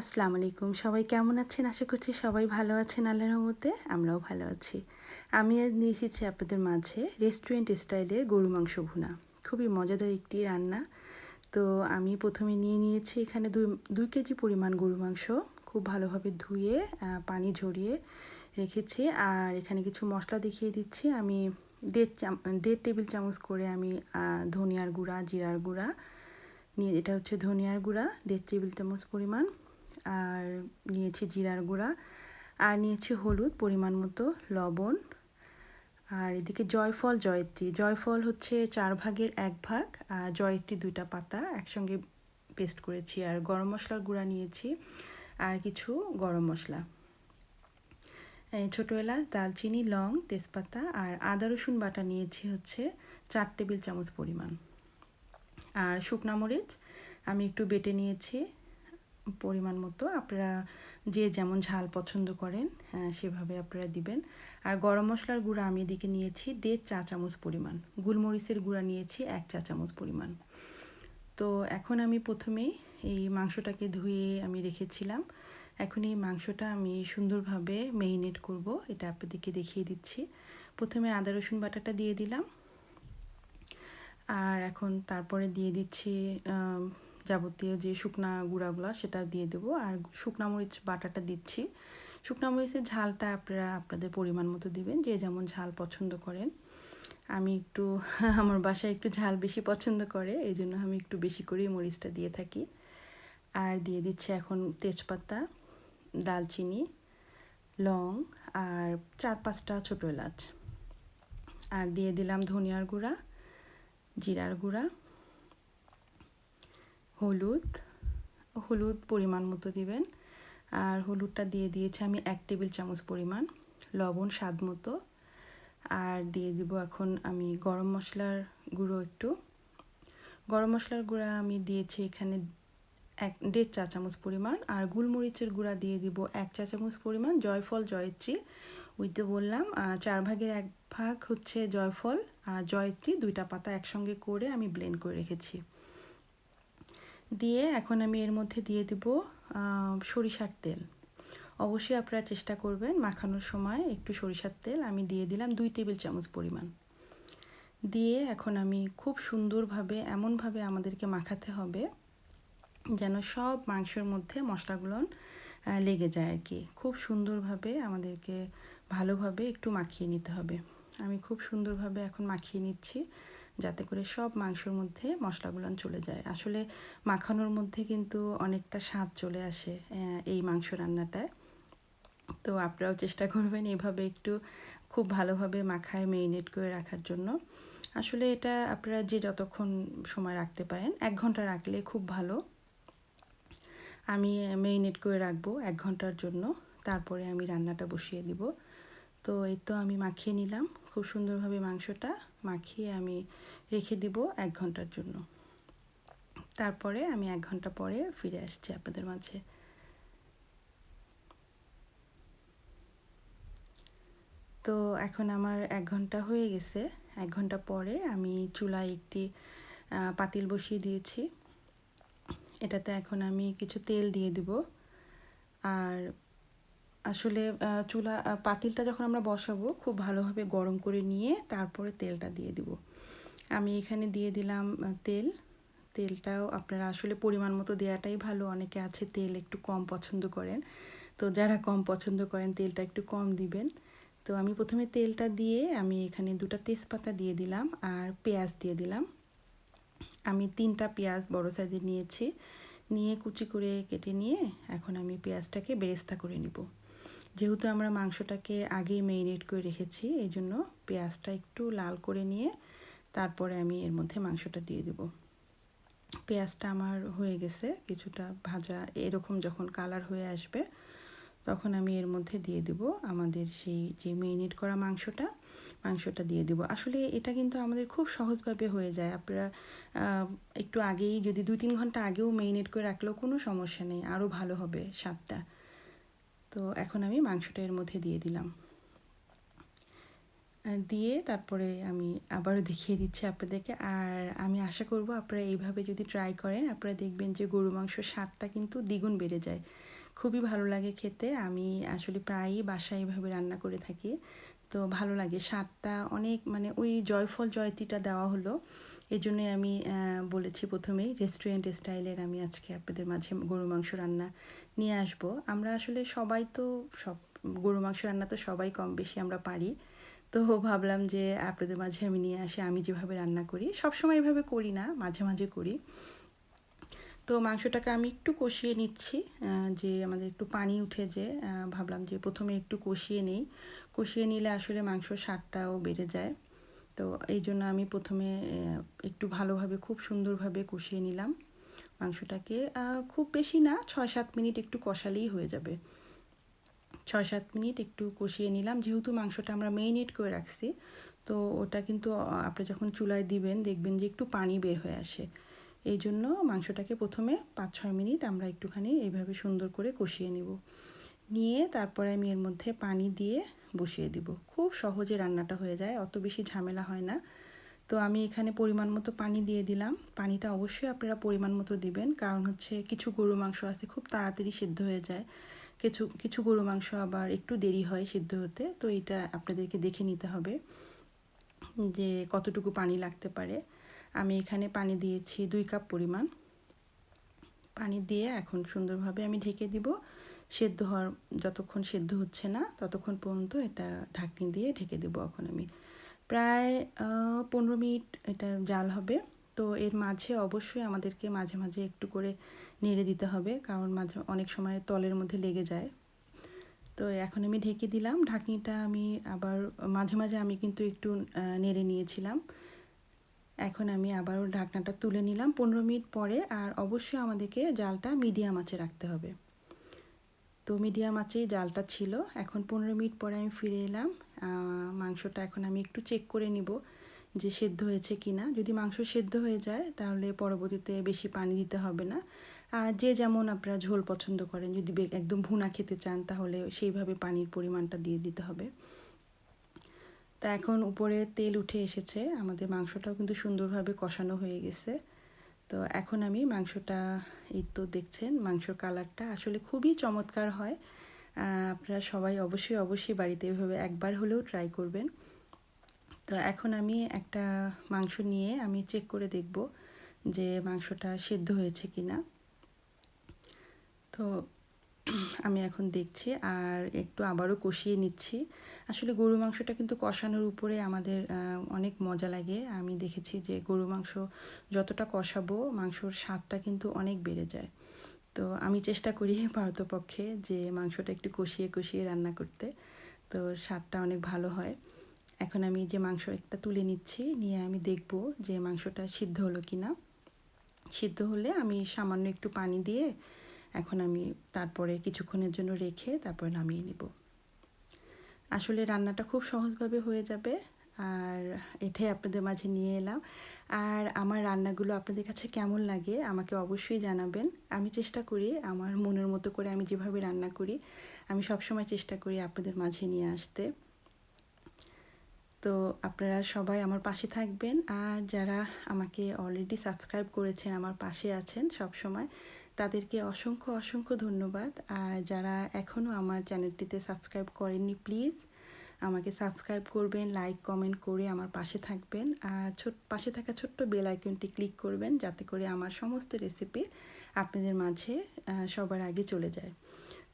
আসসালামু আলাইকুম। সবাই কেমন আছেন? আশা করছি সবাই ভালো আছেন আল্লাহর রহমতে, আমরাও ভালো আছি। আমি আজ নিয়ে এসেছি আপনাদের মাঝে রেস্টুরেন্ট স্টাইলের গরু মাংস ভুনা। খুবই মজাদার একটি রান্না। তো আমি প্রথমে নিয়ে নিয়েছি এখানে দুই দুই কেজি পরিমাণ গরু মাংস। খুব ভালোভাবে ধুয়ে পানি ঝরিয়ে রেখেছি। আর এখানে কিছু মশলা দেখিয়ে দিচ্ছি। আমি দেড় চাম, দেড় টেবিল চামচ করে আমি ধনিয়ার গুঁড়া, জিরার গুঁড়া। নিয়ে, এটা হচ্ছে ধনিয়ার গুঁড়া, দেড় টেবিল চামচ পরিমাণ। আর নিয়েছি জিরার গুঁড়া। আর নিয়েছি হলুদ, পরিমাণ মতো লবণ। আর এদিকে জয়ফল, জয়ত্রী। জয়ফল হচ্ছে চার ভাগের এক ভাগ, আর জয়ত্রী দুইটা পাতা একসঙ্গে পেস্ট করেছি। আর গরম মশলার গুঁড়া নিয়েছি, আর কিছু গরম মশলা। ছোটো এলাচ দালচিনি, লং, তেজপাতা আর আদা, রসুন বাটা নিয়েছি হচ্ছে চার টেবিল চামচ পরিমাণ। আর শুকনা মরিচ আমি একটু বেটে নিয়েছি পরিমাণ মতো আপনারা যে যেমন ঝাল পছন্দ করেন সেভাবে আপনারা দিবেন। আর গরম মশলার গুঁড়া আমি এদিকে নিয়েছি দেড় চা চামচ পরিমাণ। গুলমরিচের গুঁড়া নিয়েছি এক চা চামচ পরিমাণ। তো এখন আমি প্রথমেই এই মাংসটাকে ধুয়ে আমি রেখেছিলাম। এখন এই মাংসটা আমি সুন্দরভাবে মেরিনেট করব, এটা আপনাদেরকে দেখিয়ে দিচ্ছি। প্রথমে আদা, রসুন বাটাটা দিয়ে দিলাম। আর এখন তারপরে দিয়ে দিচ্ছি যাবতীয় যে শুকনা গুঁড়াগুলো সেটা দিয়ে দেবো। আর শুকনা মরিচ বাটাটা দিচ্ছি। শুকনা মরিচের ঝালটা আপনারা আপনাদের পরিমাণ মতো দিবেন, যে যেমন ঝাল পছন্দ করেন। আমি একটু আমার বাসায় একটু ঝাল বেশি পছন্দ করে এই জন্য আমি একটু বেশি করেই মরিচটা দিয়ে থাকি। আর দিয়ে দিচ্ছি এখন তেজপাতা, দালচিনি, লং আর চার পাঁচটা ছোটো এলাচ। আর দিয়ে দিলাম ধনিয়ার গুঁড়া, জিরার গুঁড়া হলুদ হলুদ পরিমাণ মতো দিবেন। আর হলুদটা দিয়ে দিয়েছি আমি এক টেবিল চামচ পরিমাণ লবণ স্বাদ মতো। আর দিয়ে দিব এখন আমি গরম মশলার গুঁড়ো একটু। গরম মশলার গুঁড়া আমি দিয়েছি এখানে এক, দেড় চা চামচ পরিমাণ। আর গুলমরিচের গুঁড়া দিয়ে দিব এক চা চামচ পরিমাণ জয়ফল, জয়ত্রী। ওইতে বললাম চার ভাগের এক ভাগ হচ্ছে জয়ফল আর জয়ত্রী দুইটা পাতা একসঙ্গে করে আমি ব্লেন্ড করে রেখেছি। দিয়ে এখন আমি এর মধ্যে দিয়ে দেব সরিষার তেল। অবশ্যই আপনারা চেষ্টা করবেন মাখানোর সময় একটু সরিষার তেল। আমি দিয়ে দিলাম দুই টেবিল চামচ পরিমাণ। দিয়ে এখন আমি খুব সুন্দরভাবে, এমনভাবে আমাদেরকে মাখাতে হবে যেন সব মাংসের মধ্যে মশলাগুলো লেগে যায় আর কি। খুব সুন্দরভাবে আমাদেরকে ভালোভাবে একটু মাখিয়ে নিতে হবে। আমি খুব সুন্দরভাবে এখন মাখিয়ে নিচ্ছি। যাতে করে সব মাংসর মধ্যে মশলাগুলো চলে যায়। আসলে মাখানোর মধ্যে কিন্তু অনেকটা স্বাদ চলে আসে এই মাংস রান্নাটায়। তো আপনারাও চেষ্টা করবেন এভাবে একটু খুব ভালোভাবে মাখায় মেরিনেট করে রাখার জন্য। আসলে এটা আপনারা যে যতক্ষণ সময় রাখতে পারেন, এক ঘণ্টা রাখলে খুব ভালো। আমি মেরিনেট করে রাখব এক ঘণ্টার জন্য, তারপরে আমি রান্নাটা বসিয়ে দিব। তো এই তো আমি মাখিয়ে নিলাম। খুব সুন্দরভাবে মাংসটা মাখিয়ে আমি রেখে দিব এক ঘণ্টার জন্য। তারপরে আমি এক ঘণ্টা পরে ফিরে আসছি আপনাদের মাঝে। তো এখন আমার এক ঘণ্টা হয়ে গেছে। এক ঘণ্টা পরে আমি চুলায় একটি পাতিল বসিয়ে দিয়েছি। এটাতে এখন আমি কিছু তেল দিয়ে দিব। আর আসলে চুলা পাতিলটা যখন আমরা বসাবো, খুব ভালোভাবে গরম করে নিয়ে তারপরে তেলটা দিয়ে দিব। আমি এখানে দিয়ে দিলাম তেল। তেলটাও আপনারা আসলে পরিমাণ মতো দেওয়াটাই ভালো। অনেকে আছে তেল একটু কম পছন্দ করেন। তো যারা কম পছন্দ করেন, তেলটা একটু কম দিবেন। তো আমি প্রথমে তেলটা দিয়ে আমি এখানে দুটা তেজপাতা দিয়ে দিলাম আর পেঁয়াজ দিয়ে দিলাম। আমি তিনটা পেঁয়াজ বড় সাইজের নিয়েছি। নিয়ে কুচি করে কেটে নিয়ে এখন আমি পেঁয়াজটাকে বেরেস্তা করে নিব। যেহেতু আমরা মাংসটাকে আগেই মেরিনেট করে রেখেছি, এই জন্য পেঁয়াজটা একটু লাল করে নিয়ে তারপরে আমি এর মধ্যে মাংসটা দিয়ে দেব। পেঁয়াজটা আমার হয়ে গেছে, কিছুটা ভাজা এরকম যখন কালার হয়ে আসবে, তখন আমি এর মধ্যে দিয়ে দেব আমাদের সেই যে মেরিনেট করা মাংসটা মাংসটা দিয়ে দেব। আসলে এটা কিন্তু আমাদের খুব সহজভাবে হয়ে যায়। আপনারা একটু আগেই যদি দুই তিন ঘণ্টা আগেও মেরিনেট করে রাখলেও কোনো সমস্যা নেই, আরও ভালো হবে স্বাদটা। তো এখন আমি মাংসটা এর মধ্যে দিয়ে দিলাম। দিয়ে তারপরে আমি আবারও দেখিয়ে দিচ্ছি আপনাদেরকে। আর আমি আশা করব আপনারা এইভাবে যদি ট্রাই করেন, আপনারা দেখবেন যে গরু মাংস স্বাদটা কিন্তু দ্বিগুণ বেড়ে যায়। খুবই ভালো লাগে খেতে। আমি আসলে প্রায়ই বাসায় এইভাবে রান্না করে থাকি। তো ভালো লাগে। স্বাদটা অনেক মানে ওই জয়ফল, জয়তিটা দেওয়া হলো। এই জন্যই আমি বলেছি প্রথমেই রেস্টুরেন্ট স্টাইলের আমি আজকে আপনাদের মাঝে গরু মাংস রান্না নিয়ে আসব। আমরা আসলে সবাই তো সব, গরু মাংস রান্না তো সবাই কম বেশি আমরা পারি। তো ভাবলাম যে আপনাদের মাঝে আমি নিয়ে আসি, আমি যেভাবে রান্না করি। সবসময় এভাবে করি না, মাঝে মাঝে করি। তো মাংসটাকে আমি একটু কষিয়ে নিচ্ছি যে আমাদের একটু পানি উঠে যে ভাবলাম যে প্রথমে একটু কষিয়ে নেই। কষিয়ে নিলে আসলে মাংস স্বাদটাও বেড়ে যায়। তো এই জন্য আমি প্রথমে একটু ভালোভাবে, খুব সুন্দরভাবে কষিয়ে নিলাম মাংসটাকে। খুব বেশি না ছয় সাত মিনিট একটু কষালেই হয়ে যাবে। ছয় সাত মিনিট একটু কষিয়ে নিলাম। যেহেতু মাংসটা আমরা মেরিনেট করে রাখছি, তো ওটা কিন্তু আপনি যখন চুলায় দিবেন, দেখবেন যে একটু পানি বের হয়ে আসে। এই জন্য মাংসটাকে প্রথমে পাঁচ ছয় মিনিট আমরা একটুখানি এইভাবে সুন্দর করে কষিয়ে নিব। নিয়ে তারপরে আমি এর মধ্যে পানি দিয়ে বসিয়ে দিব। খুব সহজে রান্নাটা হয়ে যায়, অত বেশি ঝামেলা হয় না। তো আমি এখানে পরিমাণ মতো পানি দিয়ে দিলাম। পানিটা অবশ্যই আপনারা পরিমাণ মতো দিবেন, কারণ হচ্ছে কিছু গরু মাংস আছে খুব তাড়াতাড়ি সিদ্ধ হয়ে যায়। কিছু কিছু গরু মাংস আবার একটু দেরি হয় সিদ্ধ হতে, তো এটা আপনাদেরকে দেখে নিতে হবে যে কতটুকু পানি লাগতে পারে। আমি এখানে পানি দিয়েছি দুই কাপ পরিমাণ। পানি দিয়ে এখন সুন্দরভাবে আমি ঢেকে দিব। সেদ্ধ হওয়ার যতক্ষণ সেদ্ধ হচ্ছে না, ততক্ষণ পর্যন্ত এটা ঢাকনি দিয়ে ঢেকে দেবো এখন আমি। প্রায় পনেরো মিনিট এটা জাল হবে। তো এর মাঝে অবশ্যই আমাদেরকে মাঝে মাঝে একটু করে নেড়ে দিতে হবে, কারণ মাঝে অনেক সময় তলের মধ্যে লেগে যায়। তো এখন আমি ঢেকে দিলাম। ঢাকনিটা আমি আবার, মাঝে মাঝে আমি কিন্তু একটু নেড়ে নিয়েছিলাম। এখন আমি আবারও ঢাকনাটা তুলে নিলাম পনেরো মিনিট পরে, আর অবশ্যই আমাদেরকে জালটা মিডিয়াম আঁচে রাখতে হবে। তো মিডিয়াম আঁচেই জালটা ছিল। এখন পনেরো মিনিট পরে আমি ফিরে এলাম। মাংসটা এখন আমি একটু চেক করে নিব যে সেদ্ধ হয়েছে কি না যদি মাংস সেদ্ধ হয়ে যায়, তাহলে পরবর্তীতে বেশি পানি দিতে হবে না। আর যে যেমন আপনারা ঝোল পছন্দ করেন, যদি একদম ভুনা খেতে চান, তাহলে সেইভাবে পানির পরিমাণটা দিয়ে দিতে হবে। তা এখন উপরে তেল উঠে এসেছে। আমাদের মাংসটাও কিন্তু সুন্দরভাবে কষানো হয়ে গেছে। তো এখন আমি মাংসটা এই তো দেখছেন, মাংসর কালারটা আসলে খুবই চমৎকার হয়। আপনারা সবাই অবশ্যই অবশ্যই বাড়িতে এভাবে একবার হলেও ট্রাই করবেন। তো এখন আমি একটা মাংস নিয়ে আমি চেক করে দেখব যে মাংসটা সেদ্ধ হয়েছে কি না তো আমি এখন দেখছি আর একটু আবারও কষিয়ে নিচ্ছি। আসলে গরু মাংসটা কিন্তু কষানোর উপরে আমাদের অনেক মজা লাগে। আমি দেখেছি যে গরু মাংস যতটা কষাবো, মাংসর স্বাদটা কিন্তু অনেক বেড়ে যায়। তো আমি চেষ্টা করি পারতপক্ষে যে মাংসটা একটু কষিয়ে কষিয়ে রান্না করতে। তো স্বাদটা অনেক ভালো হয়। এখন আমি যে মাংস একটা তুলে নিচ্ছি, নিয়ে আমি দেখব যে মাংসটা সিদ্ধ হলো কি না সিদ্ধ হলে আমি সামান্য একটু পানি দিয়ে এখন আমি তারপরে কিছুক্ষণের জন্য রেখে তারপরে নামিয়ে নিব। আসলে রান্নাটা খুব সহজভাবে হয়ে যাবে, আর এটাই আপনাদের মাঝে নিয়ে এলাম। আর আমার রান্নাগুলো আপনাদের কাছে কেমন লাগে আমাকে অবশ্যই জানাবেন। আমি চেষ্টা করি আমার মনের মতো করে আমি যেভাবে রান্না করি, আমি সবসময় চেষ্টা করি আপনাদের মাঝে নিয়ে আসতে। তো আপনারা সবাই আমার পাশে থাকবেন, আর যারা আমাকে অলরেডি সাবস্ক্রাইব করেছেন, আমার পাশে আছেন সব সময় তাদেরকে অসংখ্য অসংখ্য ধন্যবাদ। আর যারা এখনও আমার চ্যানেলটিতে সাবস্ক্রাইব করেননি, প্লিজ আমাকে সাবস্ক্রাইব করবেন, লাইক, কমেন্ট করে আমার পাশে থাকবেন। আর ছোট, পাশে থাকা ছোট্ট বেল আইকনটি ক্লিক করবেন যাতে করে আমার সমস্ত রেসিপি আপনাদের মাঝে সবার আগে চলে যায়।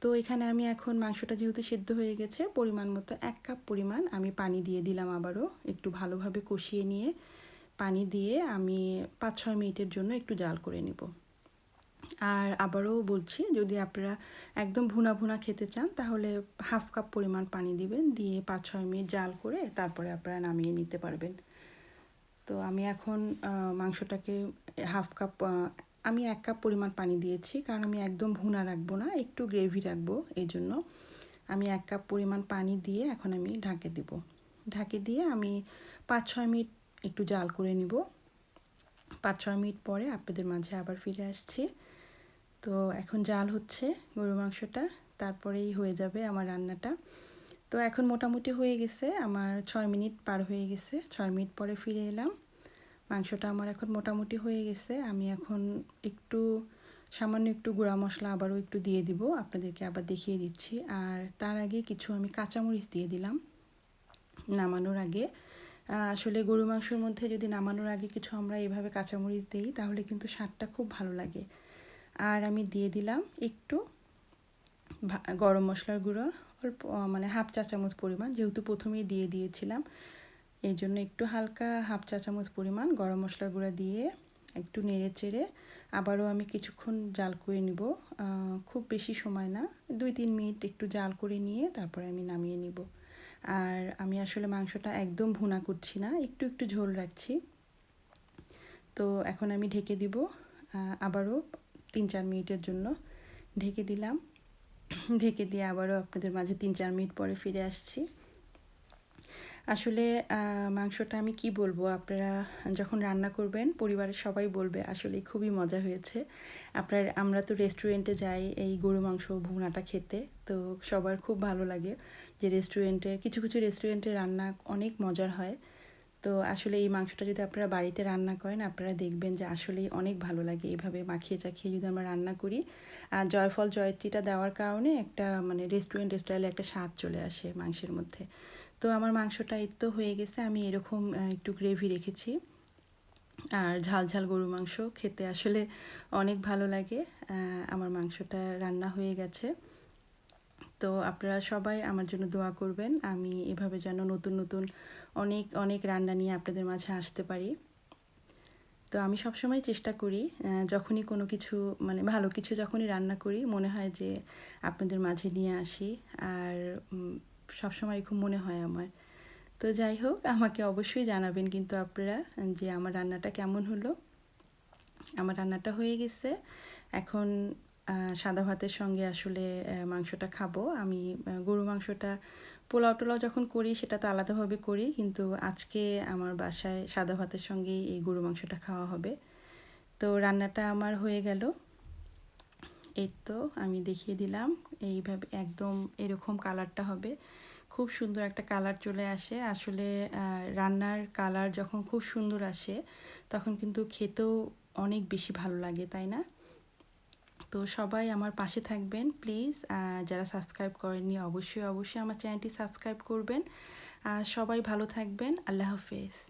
তো এখানে আমি এখন মাংসটা যেহেতু সেদ্ধ হয়ে গেছে, পরিমাণ মতো এক কাপ পরিমাণ আমি পানি দিয়ে দিলাম আবারও। একটু ভালোভাবে কষিয়ে নিয়ে পানি দিয়ে আমি পাঁচ ছয় মিনিটের জন্য একটু জাল করে নেব। আর আবারও বলছি, যদি আপনারা একদম ভুনা ভুনা খেতে চান, তাহলে হাফ কাপ পরিমাণ পানি দিবেন, দিয়ে পাঁচ ছয় মিনিট জাল করে তারপরে আপনারা নামিয়ে নিতে পারবেন। তো আমি এখন মাংসটাকে হাফ কাপ আমি এক কাপ পরিমাণ পানি দিয়েছি, কারণ আমি একদম ভুনা রাখব না, একটু গ্রেভি রাখব এই জন্য আমি এক কাপ পরিমাণ পানি দিয়ে এখন আমি ঢাকে দিব। ঢাকে দিয়ে আমি পাঁচ ছয় মিনিট একটু জাল করে নিব। পাঁচ ছয় মিনিট পরে আপনাদের মাঝে আবার ফিরে আসছি। তো এখন জাল হচ্ছে গরু মাংসটা, তারপরেই হয়ে যাবে আমার রান্নাটা। তো এখন মোটামুটি হয়ে গেছে, আমার ছয় মিনিট পার হয়ে গেছে, ছয় মিনিট পরে ফিরে এলাম। মাংসটা আমার এখন মোটামুটি হয়ে গেছে, আমি এখন একটু, সামান্য একটু গুঁড়া মশলা আবারও একটু দিয়ে দিব, আপনাদেরকে আবার দেখিয়ে দিচ্ছি। আর তার আগে কিছু আমি কাঁচামরিচ দিয়ে দিলাম নামানোর আগে। আসলে গরু মাংসের মধ্যে যদি নামানোর আগে কিছু আমরা এভাবে কাঁচামরিচ দিই, তাহলে কিন্তু স্বাদটা খুব ভালো লাগে। আর আমি দিয়ে দিলাম একটু গরম মশলার গুঁড়ো, অল্প মানে হাফ চা চামচ পরিমাণ, যেহেতু প্রথমেই দিয়ে দিয়েছিলাম। এই জন্য একটু হালকা হাফ চা চামচ পরিমাণ গরম মশলার গুঁড়া দিয়ে একটু নেড়ে চেড়ে আবারও আমি কিছুক্ষণ জাল করে নিব। খুব বেশি সময় না, দুই তিন মিনিট একটু জাল করে নিয়ে তারপরে আমি নামিয়ে নিব। আর আমি আসলে মাংসটা একদম ভুনা করছি না, একটু একটু ঝোল রাখছি। তো এখন আমি ঢেকে দিব আবারও তিন চার মিনিটের জন্য ঢেকে দিলাম। ঢেকে দিয়ে আবারও আপনাদের মাঝে তিন চার মিনিট পরে ফিরে আসছি। আসলে মাংসটা আমি কি বলব? আপনারা যখন রান্না করবেন, পরিবারের সবাই বলবে আসলে খুবই মজা হয়েছে। আপনার, আমরা তো রেস্টুরেন্টে যাই এই গরু মাংস ভুনাটা খেতে, তো সবার খুব ভালো লাগে যে রেস্টুরেন্টের কিছু কিছু রেস্টুরেন্টে রান্না অনেক মজার হয়। তো আসলে এই মাংসটা যদি আপনারা বাড়িতে রান্না করেন, আপনারা দেখবেন যে আসলেই অনেক ভালো লাগে এইভাবে মাখিয়ে চাখিয়ে যদি আমরা রান্না করি। আর জয়ফল, জয়ত্রীটা দেওয়ার কারণে একটা মানে রেস্টুরেন্ট স্টাইলে একটা স্বাদ চলে আসে মাংসের মধ্যে। তো আমার মাংসটা এই তো হয়ে গেছে, আমি এরকম একটু গ্রেভি রেখেছি। আর ঝাল ঝাল গরু মাংস খেতে আসলে অনেক ভালো লাগে। আমার মাংসটা রান্না হয়ে গেছে। তো আপনারা সবাই আমার জন্য দোয়া করবেন। আমি এভাবে যেন নতুন নতুন অনেক অনেক রান্না নিয়ে আপনাদের মাঝে আসতে পারি। তো আমি সবসময় চেষ্টা করি যখনই কোনো কিছু মানে ভালো কিছু যখনই রান্না করি, মনে হয় যে আপনাদের মাঝে নিয়ে আসি। আর সবসময় খুব মনে হয় আমার। তো যাই হোক, আমাকে অবশ্যই জানাবেন কিন্তু আপনারা যে আমার রান্নাটা কেমন হলো। আমার রান্নাটা হয়ে গেছে। এখন সাদা ভাতের সঙ্গে আসলে মাংসটা খাব। আমি গরু মাংসটা পোলাও টোলাও যখন করি, সেটা তো আলাদাভাবে করি, কিন্তু আজকে আমার বাসায় সাদা ভাতের সঙ্গেই এই গরু মাংসটা খাওয়া হবে। তো রান্নাটা আমার হয়ে গেল। এই তো আমি দেখিয়ে দিলাম, এইভাবে একদম এরকম কালারটা হবে। খুব সুন্দর একটা কালার চলে আসে। আসলে রান্নার কালার যখন খুব সুন্দর আসে, তখন কিন্তু খেতেও অনেক বেশি ভালো লাগে, তাই না? তো সবাই আমার পাশে থাকবেন প্লিজ যারা সাবস্ক্রাইব করেননি, অবশ্যই অবশ্যই আমার চ্যানেলটি সাবস্ক্রাইব করবেন। সবাই ভালো থাকবেন। আল্লাহ হাফেজ।